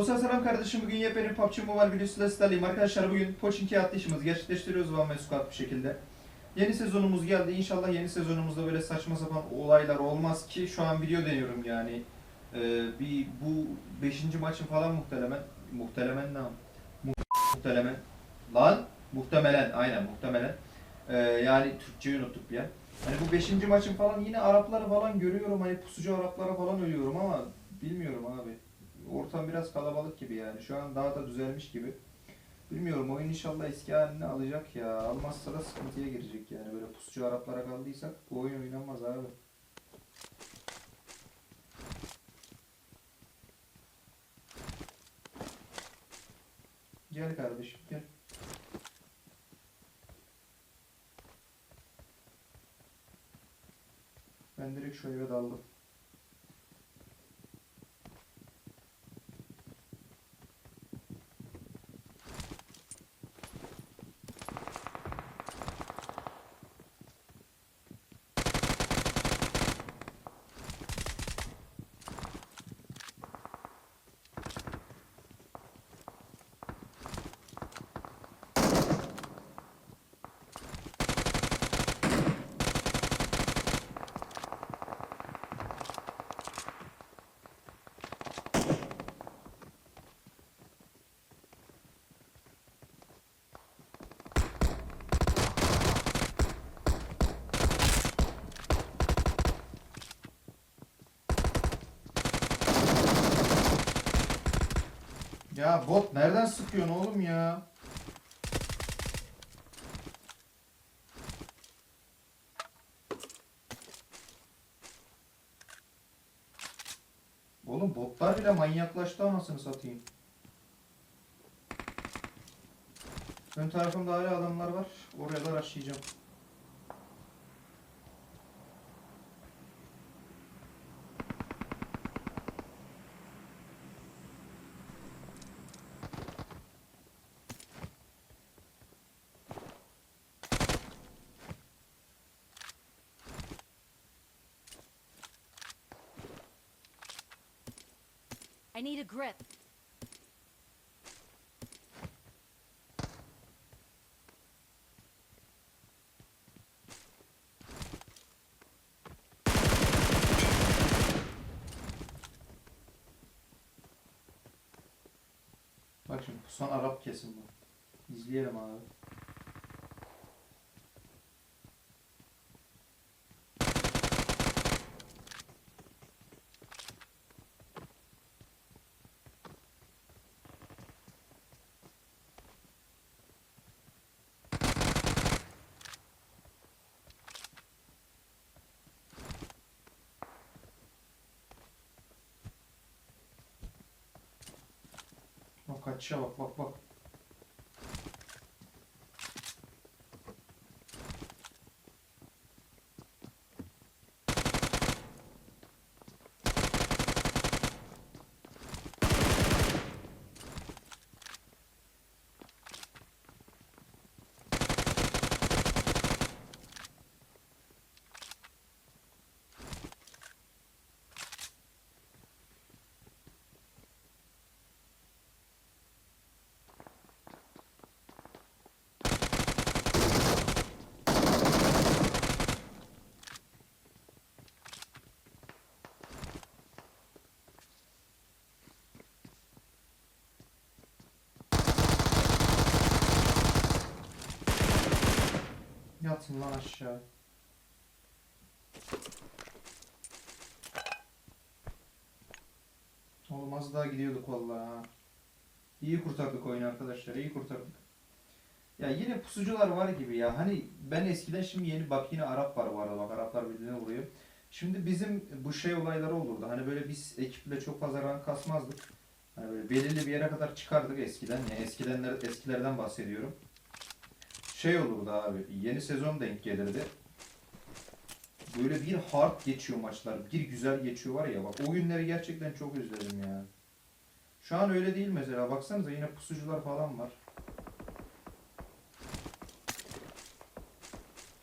Dostlar selam kardeşim. Bugün yepyeni PUBG Mobile videosuyla sizlerleyim. Arkadaşlar bugün Pochinki atlayışımızı gerçekleştiriyoruz Van ve Squad bir şekilde. Yeni sezonumuz geldi. İnşallah yeni sezonumuzda böyle saçma sapan olaylar olmaz ki şu an video deniyorum yani. Ee, bir bu 5. maçın falan muhtemelen muhtemelen ne? Mu- Muhtemelen. Lan muhtemelen aynen muhtemelen. Ee, yani Türkçeyi unuttuk ya. Hani bu 5. maçın falan yine Arapları falan görüyorum. Hani pusucu Araplara falan ölüyorum ama bilmiyorum abi. Ortam biraz kalabalık gibi yani. Şu an daha da düzelmiş gibi. Bilmiyorum oyun inşallah eski halini alacak ya. Almazsa da sıkıntıya girecek yani. Böyle pusucu Araplara kaldıysak bu oyun oynanmaz abi. Gel kardeşim gel. Ben direkt şu eve daldım. Bot nereden sıkıyorsun oğlum ya? Oğlum botlar bile manyaklaştı anasını satayım. Ön tarafımda hala adamlar var. Oraya da rushlayacağım. Grip. Bak şimdi son Arap kesim bu. İzleyelim abi. Bak Yatın lan aşağı. Oğlum az daha gidiyorduk vallahi ha. İyi kurtardık oyunu arkadaşlar, iyi kurtardık. Ya yine pusucular var gibi ya. Hani ben eskiden şimdi yeni bak yine Arap var bu arada bak Araplar birbirine vuruyor. Şimdi bizim bu şey olayları olurdu. Hani böyle biz ekiple çok fazla rank kasmazdık. Hani böyle belirli bir yere kadar çıkardık eskiden. Yani eskidenler, eskilerden bahsediyorum. Şey olurdu abi. Yeni sezon denk gelirdi. Böyle bir hard geçiyor maçlar. Bir güzel geçiyor var ya bak o günleri gerçekten çok özledim ya. Şu an öyle değil mesela. Baksanıza yine pusucular falan var.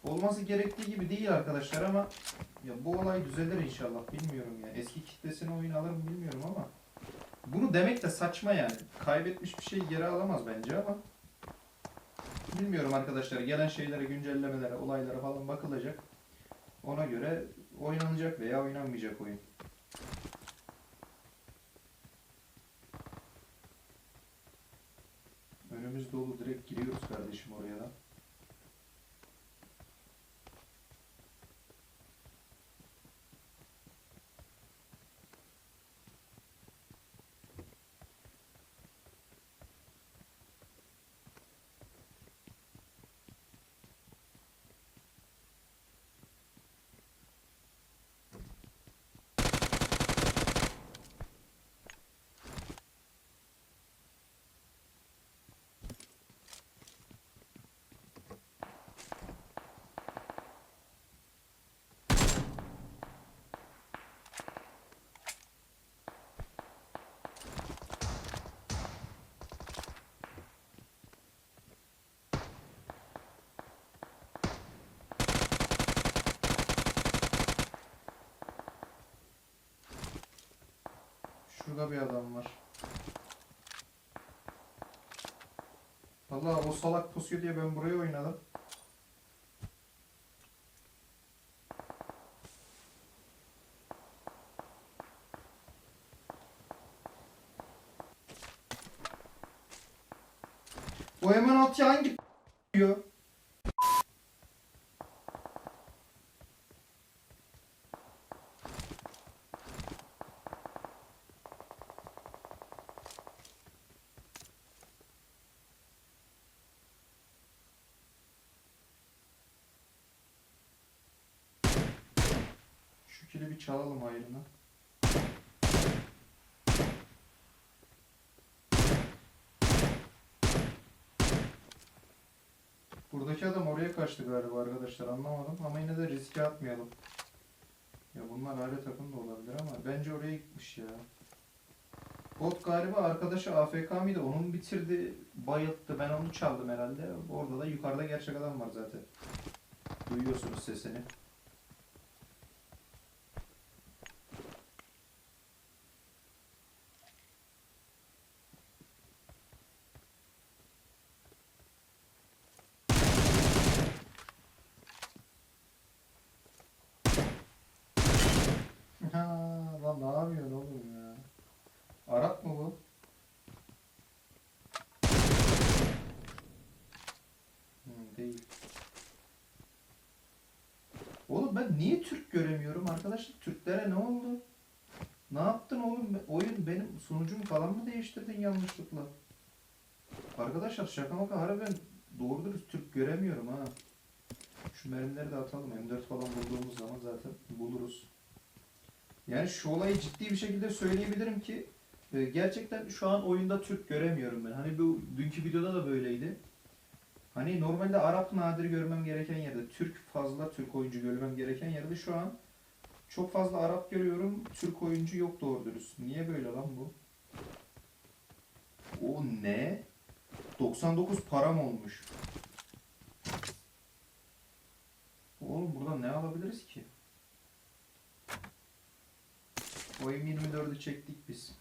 Olması gerektiği gibi değil arkadaşlar ama ya bu olay düzelir inşallah bilmiyorum ya. Eski kitlesine oyun alır mı bilmiyorum ama Bunu demek de saçma yani. Kaybetmiş bir şey geri alamaz bence ama bilmiyorum arkadaşlar. Gelen şeylere, güncellemelere, olaylara falan bakılacak. Ona göre oynanacak veya oynanmayacak oyun. Önümüz dolu direkt giriyoruz kardeşim oraya da. Şurada bir adam var. Vallahi o salak pusuyor diye ben buraya oynadım. O hemen at ya hangi diyor? Şu kili bir çalalım ayrına. Buradaki adam oraya kaçtı galiba arkadaşlar anlamadım ama yine de riske atmayalım. Ya bunlar aile takım da olabilir ama bence oraya gitmiş ya. Bot galiba arkadaşı AFK mıydı? Onun bitirdi, bayılttı. Ben onu çaldım herhalde. Orada da yukarıda gerçek adam var zaten. Duyuyorsunuz sesini. Ha, lan ne yapıyorsun oğlum ya? Arap mı bu? Hmm, değil. Oğlum ben niye Türk göremiyorum arkadaşlar? Türklere ne oldu? Ne yaptın oğlum? Ben- Oyun sunucum falan mı değiştirdin yanlışlıkla? Arkadaşlar şaka maka harbiden doğru dürüst Türk göremiyorum ha. Şu mermileri de atalım. M4 falan bulduğumuz zaman zaten buluruz. Yani şu olayı ciddi bir şekilde söyleyebilirim ki e, gerçekten şu an oyunda Türk göremiyorum ben. Hani bu dünkü videoda da böyleydi. Hani normalde Arap nadir görmem gereken yerde, Türk fazla Türk oyuncu görmem gereken yerde şu an çok fazla Arap görüyorum, Türk oyuncu yok doğru dürüst. Niye böyle lan bu? O ne? 99 param olmuş. Oğlum buradan ne alabiliriz ki? O M24'ü çektik biz.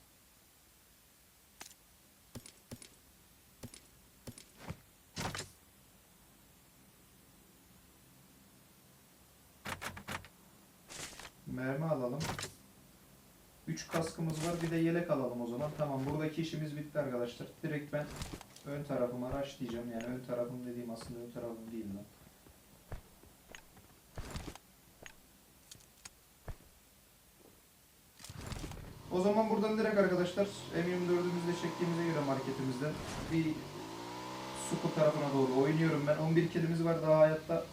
Mermi alalım. 3 kaskımız var bir de yelek alalım o zaman. Tamam buradaki işimiz bitti arkadaşlar. Direkt ben ön tarafıma diyeceğim. Yani ön tarafım dediğim aslında ön tarafım değil lan. O zaman buradan direkt arkadaşlar M24'ümüzle çektiğimize göre marketimizden bir Suku tarafına doğru oynuyorum ben. 11 kilimiz var daha hayatta.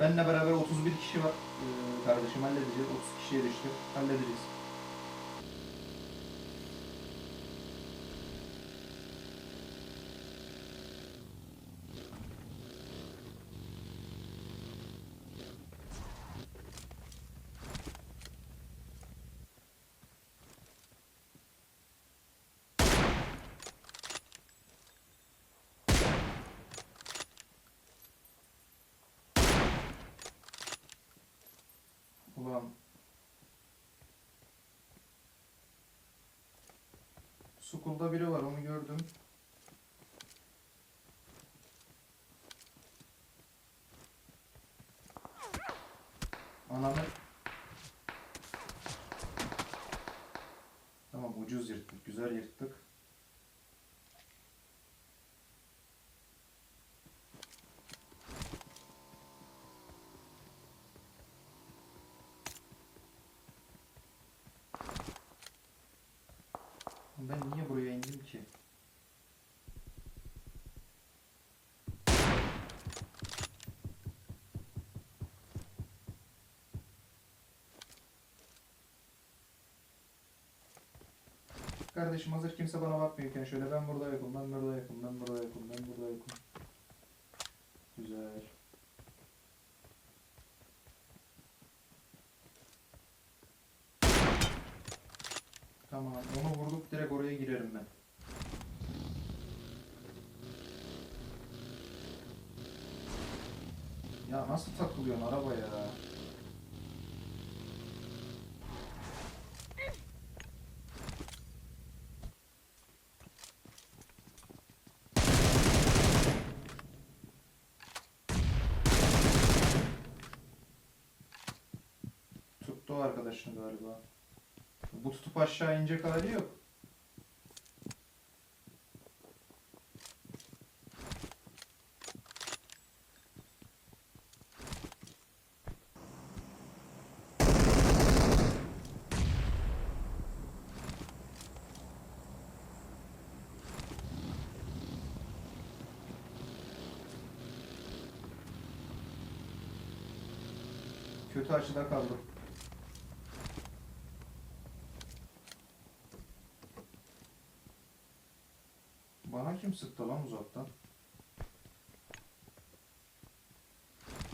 Benle beraber 31 kişi var. Ee, kardeşim halledeceğiz. 30 kişiye düştü. Halledeceğiz. School'da biri var onu gördüm. Ben niye buraya indim ki? Kardeşim hazır kimse bana bakmıyorken şöyle ben burada yokum, ben burada yokum, ben burada yokum, ben burada yokum. Güzel. Tamam, onu vurduk direkt oraya girerim ben. Ya nasıl takılıyorsun arabaya? Tuttu o arkadaşını galiba. Bu tutup aşağı inecek hali yok. Kötü açıda kaldım. Bana kim sıktı lan uzaktan?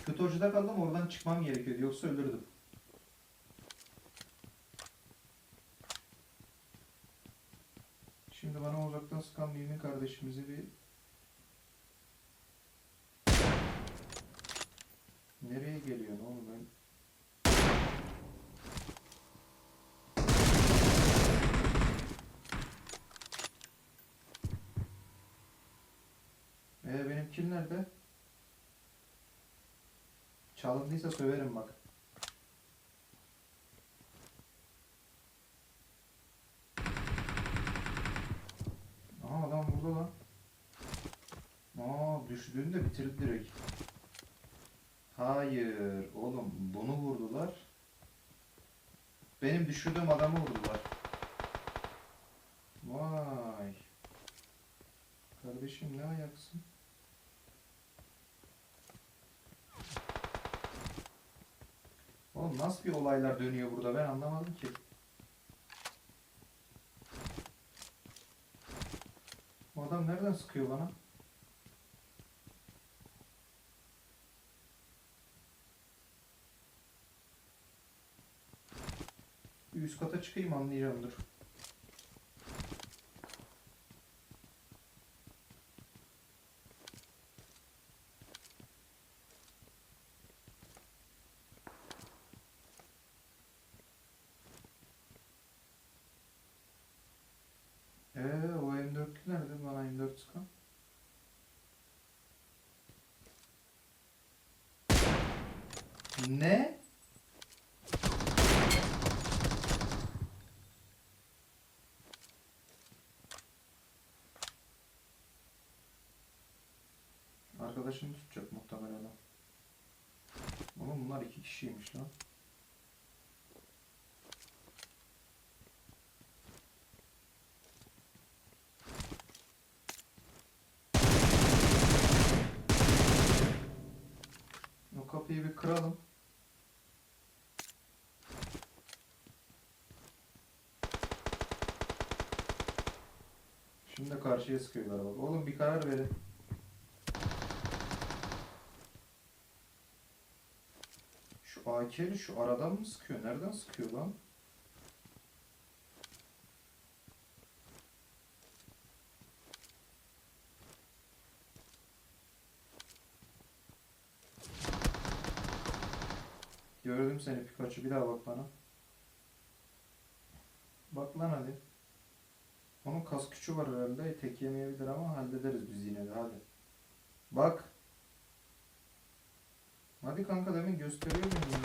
Kötü açıda kaldım oradan çıkmam gerekiyordu yoksa ölürdüm. Şimdi bana uzaktan sıkan mümin kardeşimizi bir Nereye geliyor ne oğlum ben? Ee benim kill nerede? Çalındıysa söverim bak. Aa adam burada lan. Aa düştüğünde bitirdi direkt. Hayır oğlum bunu vurdular. Benim düşürdüğüm adamı vurdular. Vay. Kardeşim ne ayaksın? Oğlum nasıl bir olaylar dönüyor burada ben anlamadım ki. Bu adam nereden sıkıyor bana? Üst kata çıkayım anlayacağım dur. Ee, o M4 nerede bana M4 sıkan? Ne? Arkadaşını tutacak muhtemelen. Oğlum bunlar iki kişiymiş lan. O kapıyı bir kıralım. Şimdi de karşıya sıkıyorlar bak. Oğlum bir karar verin. Şu AK'li şu aradan mı sıkıyor? Nereden sıkıyor lan? Gördüm seni Pikachu. Bir daha bak bana. Bak lan hadi. Bunun kas küçüğü var herhalde. Tek yemeyebilir ama hallederiz biz yine de hadi. Bak. Hadi kanka demin gösteriyor beni ya.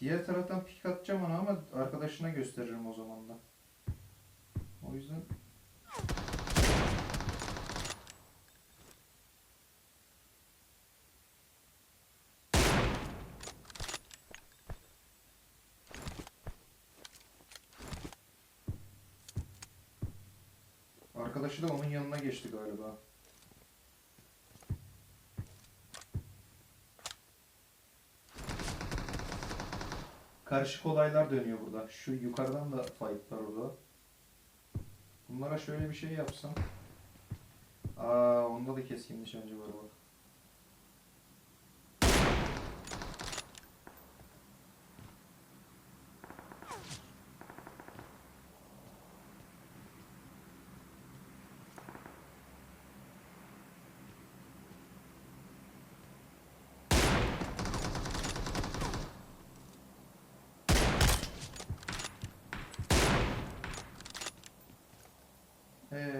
Diğer taraftan pik atacağım ona ama arkadaşına gösteririm o zaman da. O yüzden Arkadaşı da onun yanına geçti galiba. Karışık olaylar dönüyor burada. Şu yukarıdan da fight var orada. Bunlara şöyle bir şey yapsam. Aa, onda da keskin nişancı var bak.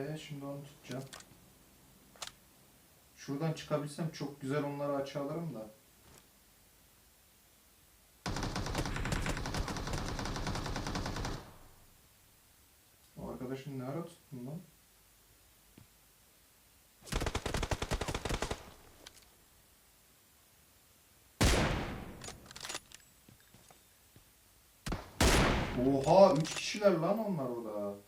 Ee, şimdi onu tutacağım. Şuradan çıkabilsem çok güzel onları açığa alırım da. O arkadaşın ne ara tuttun lan? Oha 3 kişiler lan onlar orada.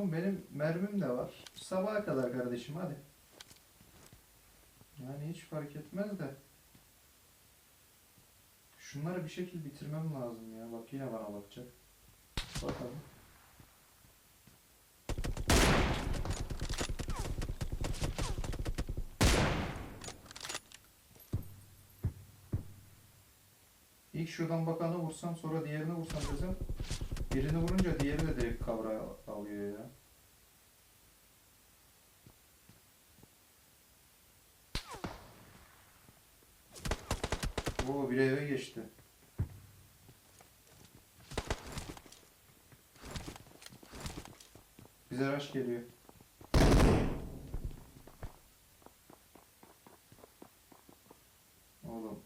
Oğlum benim mermim de var. Sabaha kadar kardeşim hadi. Yani hiç fark etmez de. Şunları bir şekil bitirmem lazım ya. Bak yine bana bakacak. Bakalım. İlk şuradan bakanı vursam sonra diğerini vursam desem birini vurunca diğeri de direkt kavra alıyor ya. Oo bir eve geçti. Bize araç geliyor. Oğlum.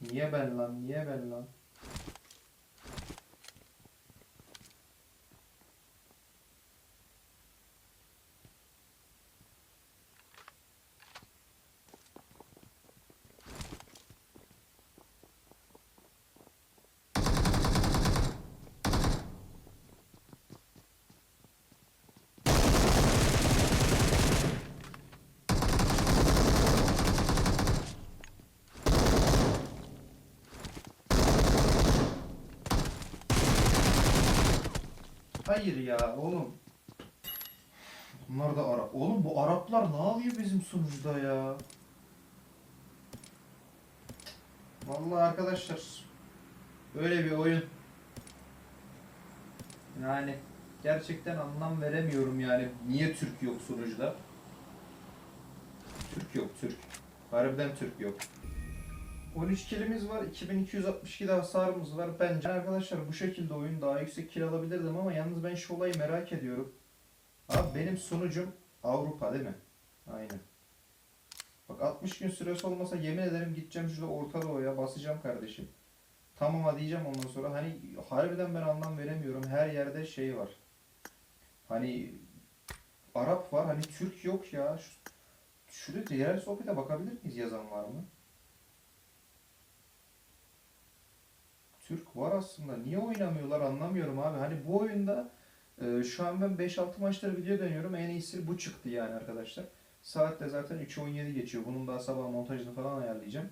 Niye ben lan? Niye ben lan? Hayır ya oğlum. Bunlar da Arap. Oğlum bu Araplar ne yapıyor bizim sunucuda ya? Vallahi arkadaşlar böyle bir oyun. Yani gerçekten anlam veremiyorum yani. Niye Türk yok sunucuda? Türk yok Türk. Harbiden Türk yok. 13 kilimiz var. 2262 de hasarımız var. Bence arkadaşlar bu şekilde oyun daha yüksek kill alabilirdim ama yalnız ben şu olayı merak ediyorum. Abi benim sunucum Avrupa değil mi? Aynen. Bak 60 gün süresi olmasa yemin ederim gideceğim şurada Orta Doğu'ya basacağım kardeşim. Tamam diyeceğim ondan sonra. Hani harbiden ben anlam veremiyorum. Her yerde şey var. Hani Arap var. Hani Türk yok ya. Şu, şurada yerel sohbete bakabilir miyiz yazan var mı? Türk var aslında. Niye oynamıyorlar anlamıyorum abi. Hani bu oyunda e, şu an ben 5-6 maçları video dönüyorum. En iyisi bu çıktı yani arkadaşlar. Saat de zaten 3.17 geçiyor. Bunun daha sabah montajını falan ayarlayacağım.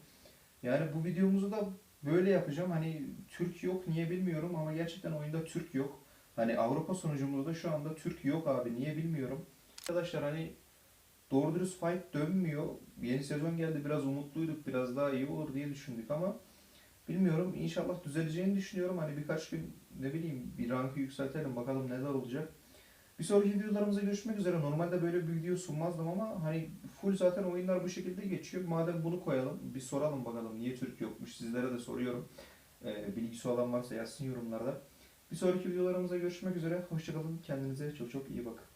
Yani bu videomuzu da böyle yapacağım. Hani Türk yok niye bilmiyorum ama gerçekten oyunda Türk yok. Hani Avrupa sonucumuzda da şu anda Türk yok abi niye bilmiyorum. Arkadaşlar hani doğru dürüst fight dönmüyor. Yeni sezon geldi biraz umutluyduk biraz daha iyi olur diye düşündük ama bilmiyorum inşallah düzeleceğini düşünüyorum. Hani birkaç gün ne bileyim bir rankı yükseltelim bakalım neler olacak. Bir sonraki videolarımızda görüşmek üzere. Normalde böyle bir video sunmazdım ama hani full zaten oyunlar bu şekilde geçiyor. Madem bunu koyalım bir soralım bakalım niye Türk yokmuş. Sizlere de soruyorum. Ee, bilgisi olan varsa yazsın yorumlarda. Bir sonraki videolarımızda görüşmek üzere. Hoşçakalın. Kendinize çok çok iyi bakın.